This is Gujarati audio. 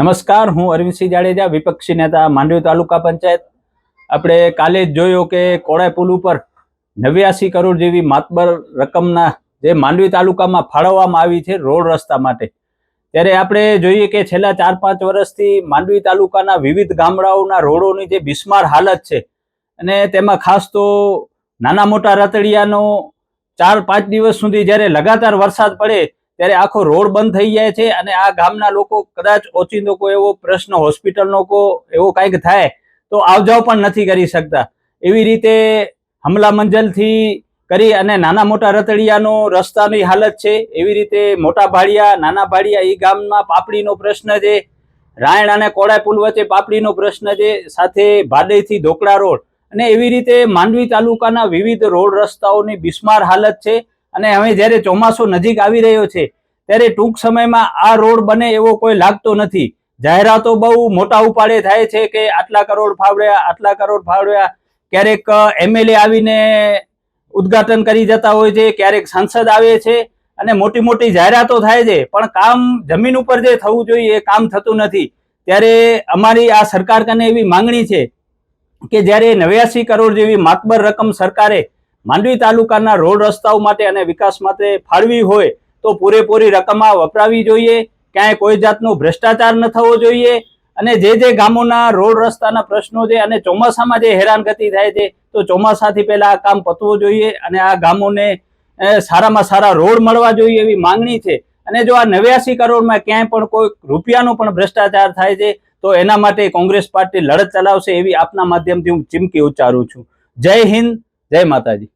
નમસ્કાર, હું અરવિંદસિંહ જાડેજા, વિપક્ષી નેતા, માંડવી તાલુકા પંચાયત. આપણે કાલે જ જોયો કે કોળાય પુલ ઉપર નવ્યાસી કરોડ જેવી માતબર રકમના જે માંડવી તાલુકામાં ફાળવવામાં આવી છે રોડ રસ્તા માટે. ત્યારે આપણે જોઈએ કે છેલ્લા ચાર પાંચ વર્ષથી માંડવી તાલુકાના વિવિધ ગામડાઓના રોડોની જે બિસ્માર હાલત છે અને તેમાં ખાસ તો નાના મોટા રતડિયાનો ચાર પાંચ દિવસ સુધી જ્યારે લગાતાર વરસાદ પડે ત્યારે આખો રોડ બંધ થઈ જાય છે અને આ ગામના લોકો કદાચ ઓચિંતો કોઈ એવો પ્રશ્ન હોસ્પિટલનો કો એવો કાંઈક થાય તો આવજાવ પણ નથી કરી શકતા. એવી રીતે હમલા મંજલથી કરી અને નાના મોટા રતડિયાનો રસ્તાની હાલત છે. એવી રીતે મોટા ભાડિયા, નાના ભાડિયા એ ગામમાં પાપડીનો પ્રશ્ન છે. રાયણ અને કોળાય પુલ વચ્ચે પાપડીનો પ્રશ્ન છે. સાથે ભાડેથી ઢોકળા રોડ અને એવી રીતે માંડવી તાલુકાના વિવિધ રોડ રસ્તાઓની બિસ્માર હાલત છે. અને હવે જ્યારે ચોમાસું નજીક આવી રહ્યો છે, ત્યારે ટૂંક સમયમાં આ રોડ બને એવો કોઈ લાગતો નથી. જાહેરાતો બહુ મોટા ઉપાડે થાય છે કે આટલા કરોડ ફાવડ્યા, આટલા કરોડ ફાવડ્યા. ક્યારેક એમએલએ આવીને ઉદ્ઘાટન કરી જતા હોય છે, ક્યારેક સાંસદ આવે છે, અને મોટી મોટી જાહેરાતો થાય છે. પણ કામ જમીન ઉપર જે થવું જોઈએ, એ કામ થતું નથી. ત્યારે અમારી આ સરકાર કને એવી માંગણી છે કે જ્યારે નેવ્યાસી કરોડ જેવી માતબર રકમ સરકારે માંડવી તાલુકાના રોડ રસ્તાઓ માટે અને વિકાસ માટે ફાળવી હોય તો પૂરેપૂરી રકમ વપરાવી જોઈએ. ક્યાંય કોઈ જાતનો ભ્રષ્ટાચાર ન થવો જોઈએ. અને જે જે ગામોના રોડ રસ્તાના પ્રશ્નો છે અને ચોમાસામાં જે હેરાનગતિ થાય છે, તો ચોમાસાથી પહેલા આ કામ પતવું જોઈએ અને આ ગામોને સારામાં સારા રોડ મળવા જોઈએ એવી માંગણી છે. અને જો આ નેવ્યાસી કરોડમાં ક્યાંય પણ કોઈ રૂપિયાનો પણ ભ્રષ્ટાચાર થાય છે, તો એના માટે કોંગ્રેસ પાર્ટી લડત ચલાવશે એવી આપના માધ્યમથી હું ચીમકી ઉચ્ચારું છું. જય હિન્દ જય માતાજી.